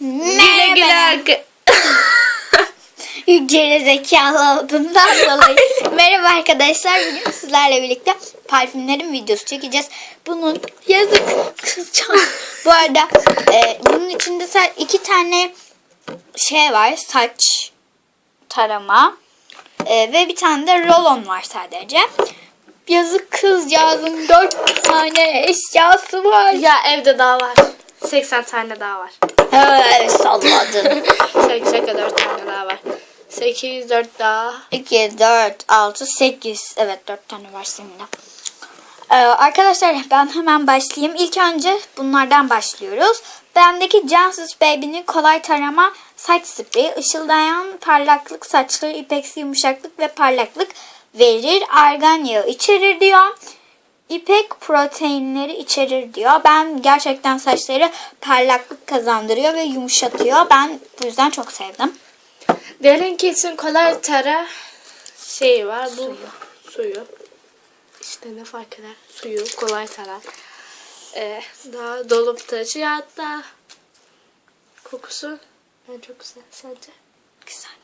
Güle güle arka- Gerizekalı olduğundan dolayı. Merhaba arkadaşlar. Bugün sizlerle birlikte parfümlerin videosu çekeceğiz. Bunun yazık kızcağız. Bu arada e, bunun içinde iki tane şey var. Saç tarama e, ve bir tane de rolon var sadece. Yazık kızcağızın dört tane eşyası var. Ya evde daha var. 80 tane daha var. Evet salladın. Şaka şaka 4 tane daha var. 8, 4 daha. 2, 4, 6, 8. Evet 4 tane var senin de. Ee, arkadaşlar ben hemen başlayayım. İlk önce bunlardan başlıyoruz. Bendeki Jansus Baby'nin kolay tarama saç spreyi ışıldayan parlaklık saçları ipeksi yumuşaklık ve parlaklık verir. Argan yağı içerir diyor. İpek proteinleri içerir diyor. Ben gerçekten saçları parlaklık kazandırıyor ve yumuşatıyor. Ben bu yüzden çok sevdim. Derin kesin kolay tara şey var. Bu suyu. suyu. İşte ne fark eder? Suyu kolay tarar. Ee, daha dolup taşıyor hatta. Kokusu yani çok güzel sence? Güzel.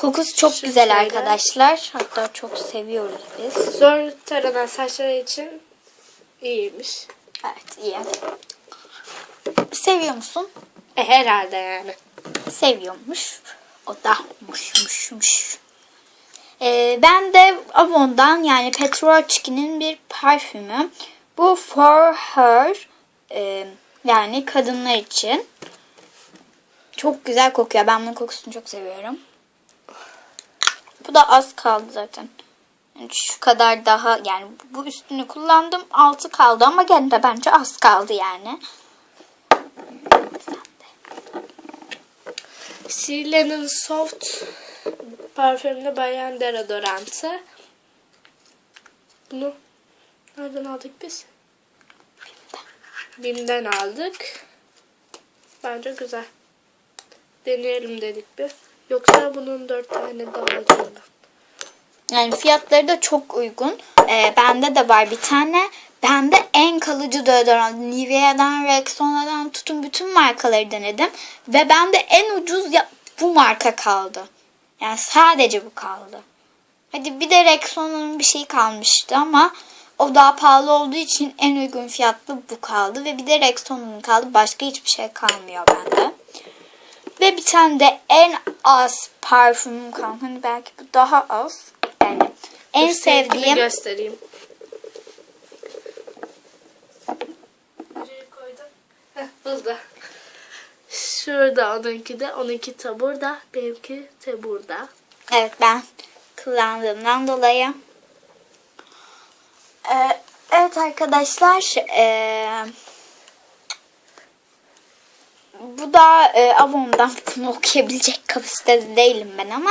Kokusu çok Şu güzel şöyle. arkadaşlar. Hatta çok seviyoruz biz. Zor taranan saçları için iyiymiş. Evet iyi. Seviyor musun? E, herhalde yani. Seviyormuş. O da muşmuşmuş. Ee, ben de Avon'dan yani Petrochki'nin bir parfümü. Bu For Her e, yani kadınlar için. Çok güzel kokuyor. Ben bunun kokusunu çok seviyorum. Bu da az kaldı zaten. Yani şu kadar daha yani bu üstünü kullandım. Altı kaldı ama gene de bence az kaldı yani. Sile'nin Soft parfümlü bayan deodorantı. Bunu nereden aldık biz? Bim'den aldık. Bence güzel. Deneyelim dedik bir. Yoksa bunun dört tane daha alacağım. Yani fiyatları da çok uygun. Ee, bende de var bir tane. Bende en kalıcı deodorant. Nivea'dan, Rexona'dan tutun bütün markaları denedim. Ve bende en ucuz ya- bu marka kaldı. Yani sadece bu kaldı. Hadi bir de Rexona'nın bir şey kalmıştı ama o daha pahalı olduğu için en uygun fiyatlı bu kaldı. Ve bir de Rexona'nın kaldı. Başka hiçbir şey kalmıyor bende. Ve bir tane de en az parfümüm kaldı. Hani belki bu daha az. Yani en Dur, sevdiğim göstereyim. Heh, burada. Şurada onunki de. Onunki de burada. Benimki de burada. evet ben kullandığımdan dolayı. Ee, evet arkadaşlar ee, bu da ee, Avon'dan bunu okuyabilecek kapasitede değilim ben ama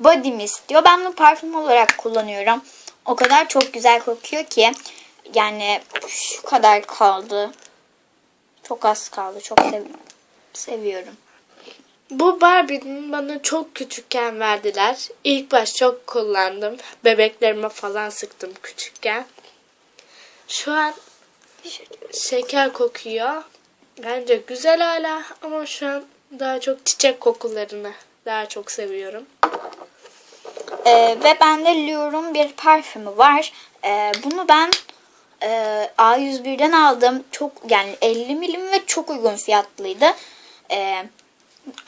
Body Mist diyor. Ben bunu parfüm olarak kullanıyorum. O kadar çok güzel kokuyor ki yani şu kadar kaldı. Çok az kaldı. Çok sev- seviyorum. Bu Barbie'nin bana çok küçükken verdiler. İlk baş çok kullandım. Bebeklerime falan sıktım küçükken. Şu an şeker kokuyor. Bence güzel hala ama şu an daha çok çiçek kokularını daha çok seviyorum. Ee, ve bende Lure'un bir parfümü var. Ee, bunu ben e, A101'den aldım. Çok yani 50 milim ve çok uygun fiyatlıydı. Ee,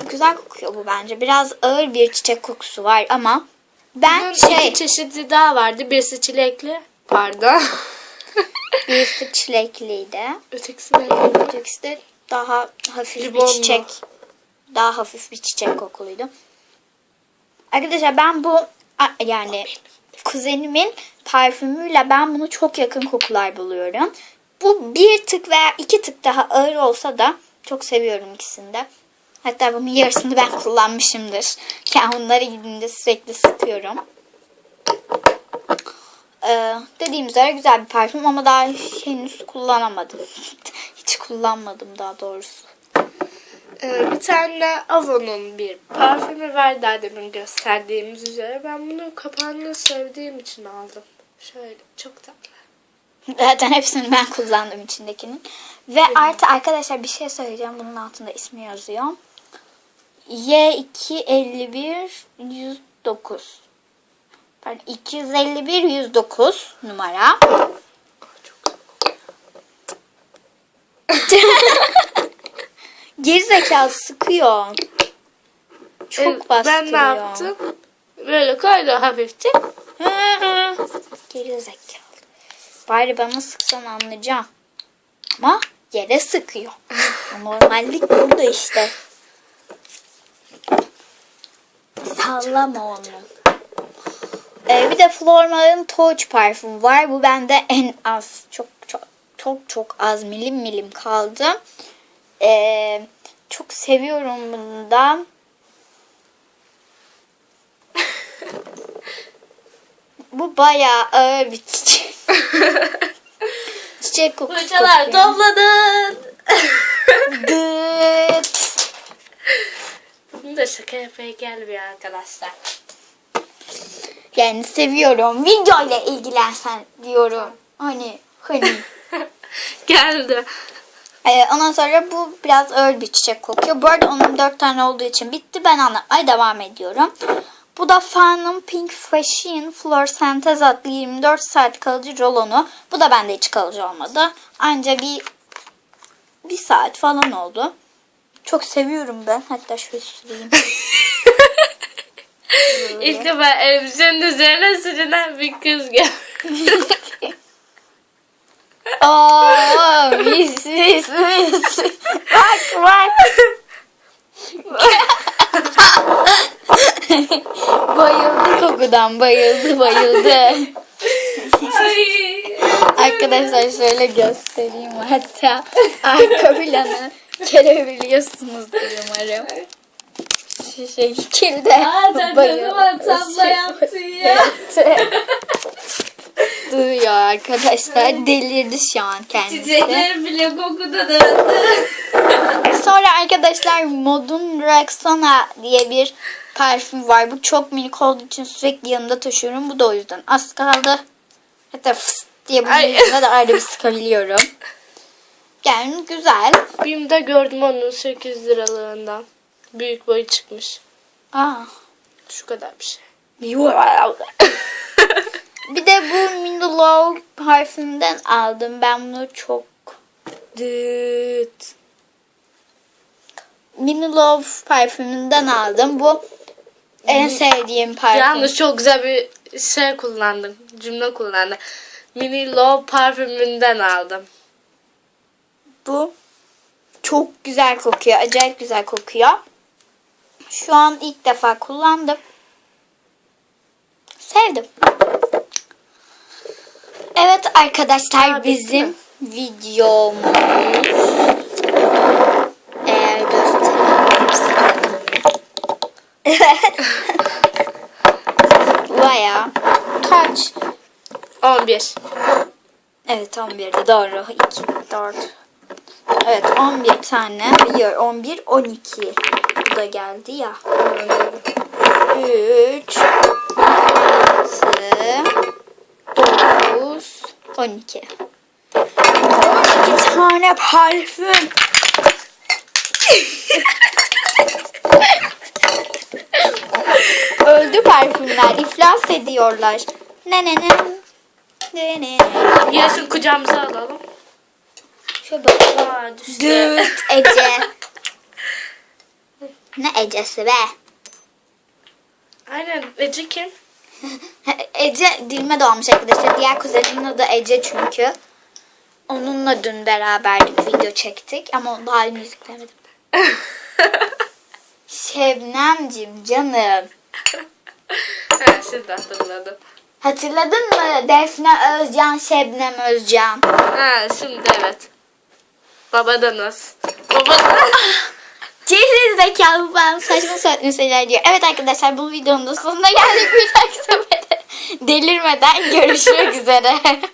güzel kokuyor bu bence. Biraz ağır bir çiçek kokusu var ama ben Bunun şey iki çeşidi daha vardı. Birisi çilekli. Pardon. birisi çilekliydi. Ötekisi neydi? Ötekisi de daha hafif bir Limonlu. çiçek. Daha hafif bir çiçek kokuluydu. Arkadaşlar ben bu yani kuzenimin parfümüyle ben bunu çok yakın kokular buluyorum. Bu bir tık veya iki tık daha ağır olsa da çok seviyorum ikisini de. Hatta bunun yarısını ben kullanmışımdır. Yani onları gidince sürekli sıkıyorum. Ee, dediğim üzere güzel bir parfüm ama daha henüz kullanamadım. Hiç kullanmadım daha doğrusu. Ee, bir tane Avon'un bir parfümü var daha demin gösterdiğimiz üzere. Ben bunu kapağını sevdiğim için aldım. Şöyle çok tatlı. Zaten hepsini ben kullandım içindekinin. Ve artı arkadaşlar bir şey söyleyeceğim. Bunun altında ismi yazıyor. Y251 109. Pardon 251 109 numara. Gerizekalı sıkıyor. Çok Evet, bastırıyor. Ben ne yaptım? Böyle koydu hafifçe. Gerizekalı. Bari bana sıksan anlayacağım. Ama yere sıkıyor. Normallik burada işte. Sallama onu. Ee, bir de Flormal'ın Touch parfüm var. Bu bende en az çok çok çok çok az milim milim kaldı. Ee, çok seviyorum bunu da. Bu bayağı ağır bir çiçek. çiçek kokusu Fırçalar kokuyor. topladın. Dıt. Bunu da şaka yapmaya gelmiyor arkadaşlar. Yani seviyorum. Videoyla ilgilensen diyorum. Hani hani. Geldi. Ee, ondan sonra bu biraz ağır bir çiçek kokuyor. Bu arada onun dört tane olduğu için bitti. Ben anlatmaya devam ediyorum. Bu da Fan'ın Pink Fashion Flor Sentez adlı 24 saat kalıcı rolonu. Bu da bende hiç kalıcı olmadı. Anca bir bir saat falan oldu. Çok seviyorum ben. Hatta şöyle süreyim. İlk defa elbisenin üzerine sürünen bir kız geldi. Aa, mis mis mis. Bak bak. bayıldı kokudan bayıldı bayıldı. Ay. Arkadaşlar şöyle göstereyim hatta arka planı görebiliyorsunuzdur umarım. Şu şekilde Aa, sen ne zaman tablo yaptın ya? Duyuyor arkadaşlar delirdi şu an kendisi. Çiçekler bile kokuda döndü. Sonra arkadaşlar Modun Rexona diye bir parfüm var. Bu çok minik olduğu için sürekli yanımda taşıyorum. Bu da o yüzden az kaldı. Hatta fıs diye bunun Ay. yüzüne de arada bir sıkabiliyorum. Yani güzel. Bim'de gördüm onun 8 liralığından. Büyük boyu çıkmış. Aa. Şu kadar bir şey. Bir de bu Mindolow parfümden aldım. Ben bunu çok Dıt. Mindolow parfümünden aldım. Bu en sevdiğim parfüm. Yalnız çok güzel bir şey kullandım. Cümle kullandım. Mini Love parfümünden aldım. Bu çok güzel kokuyor. Acayip güzel kokuyor. Şu an ilk defa kullandım. Sevdim. Evet arkadaşlar Aa, bizim videomuz eğer gösterebilirsem Baya kaç? 11. Evet 11'de doğru. 2, 4. Evet 11 tane. Hayır 11, 12. Bu da geldi ya. 3, 6, 9, 12. 12 tane parfüm. Öldü parfümler. iflas ediyorlar. Ne ne ne. Ne ne. Gelsin kucağımıza alalım. Şöyle bak. Aa düştü. Düt Ece. Ne Ece'si be? Aynen. Ece kim? Ece dilime doğmuş arkadaşlar. Diğer kuzenimin adı Ece çünkü. Onunla dün beraberdik video çektik ama daha henüz yüklemedim. Şebnemcim canım. ha şimdi hatırladım. Hatırladın mı? Defne Özcan, Şebnem Özcan. Ha şimdi evet. Babadanız. Babadan. Geri zekalı ben saçma saçma şeyler diyor. Evet arkadaşlar bu videonun da sonuna geldik. Bir dahaki sefere delirmeden görüşmek üzere.